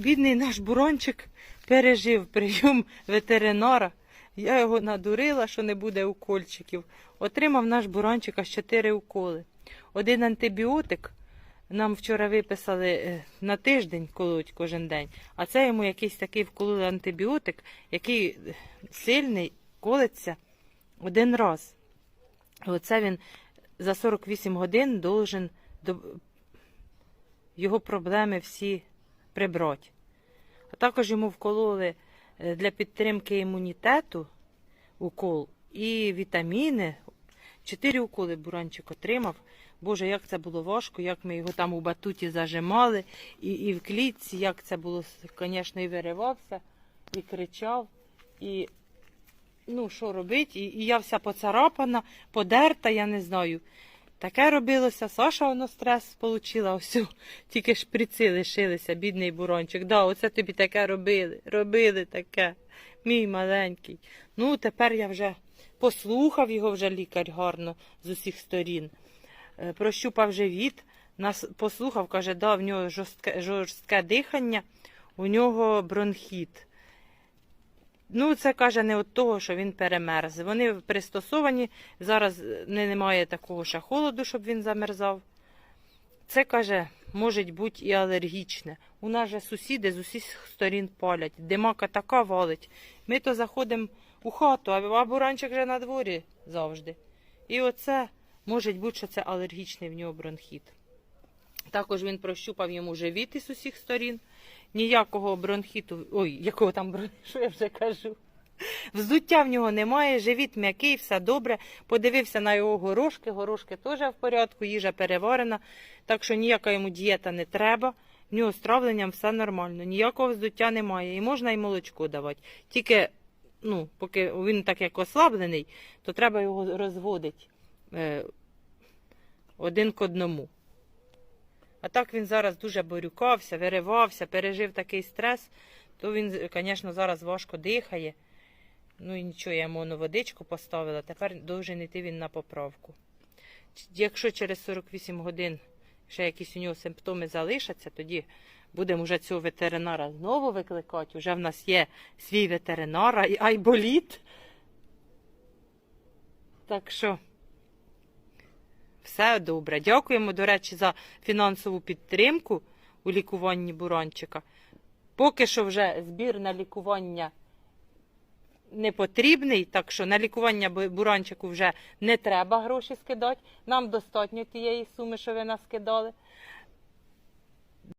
Бідний наш бурончик пережив прийом ветеринара. Я його надурила, що не буде укольчиків. Отримав наш буранчик аж 4 уколи. Один антибіотик нам вчора виписали е, на тиждень колоть кожен день, а це йому якийсь такий вкололи антибіотик, який е, сильний, колеться один раз. Оце він за 48 годин должен його проблеми всі прибрати. А також йому вкололи е, для підтримки імунітету укол і вітаміни. Чотири уколи буранчик отримав. Боже, як це було важко, як ми його там у батуті зажимали, і, і в клітці, як це було, звісно, і виривався, і кричав, і ну, що робити, і, і я вся поцарапана, подерта, я не знаю. Таке робилося, Саша воно стрес отримала, ось тільки шприци лишилися, бідний бурончик. Да, оце тобі таке робили, робили таке, мій маленький. Ну, тепер я вже послухав його вже лікар гарно з усіх сторін. Е, Прощупав живіт, нас послухав, каже, да, в нього жорстке, жорстке дихання, у нього бронхіт. Ну, це каже не від того, що він перемерз. Вони пристосовані. Зараз е, не, немає такого ще холоду, щоб він замерзав. Це каже, може бути і алергічне. У нас же сусіди з усіх сторін палять. Димака така валить. Ми то заходимо у хату, а буранчик вже на дворі завжди. І оце може бути, що це алергічний в нього бронхіт. Також він прощупав йому живіт із усіх сторін. Ніякого бронхіту, ой, якого там бронхіту, що я вже кажу. Вздуття в нього немає, живіт м'який, все добре. Подивився на його горошки, горошки теж в порядку, їжа переварена, так що ніяка йому дієта не треба. В нього з травленням все нормально, ніякого вздуття немає. І можна і молочко давати. Тільки, ну, поки він так як ослаблений, то треба його розводити е, один к одному. А так він зараз дуже борюкався, виривався, пережив такий стрес, то він, звісно, зараз важко дихає. Ну і нічого, я йому водичку поставила, тепер должен йти він на поправку. Якщо через 48 годин ще якісь у нього симптоми залишаться, тоді будемо вже цього ветеринара знову викликати. Уже в нас є свій ветеринар, й айболіт. Так що. Все добре. Дякуємо, до речі, за фінансову підтримку у лікуванні бурончика. Поки що вже збір на лікування не потрібний, так що на лікування бу- буранчику вже не треба гроші скидати. Нам достатньо тієї суми, що ви нас скидали.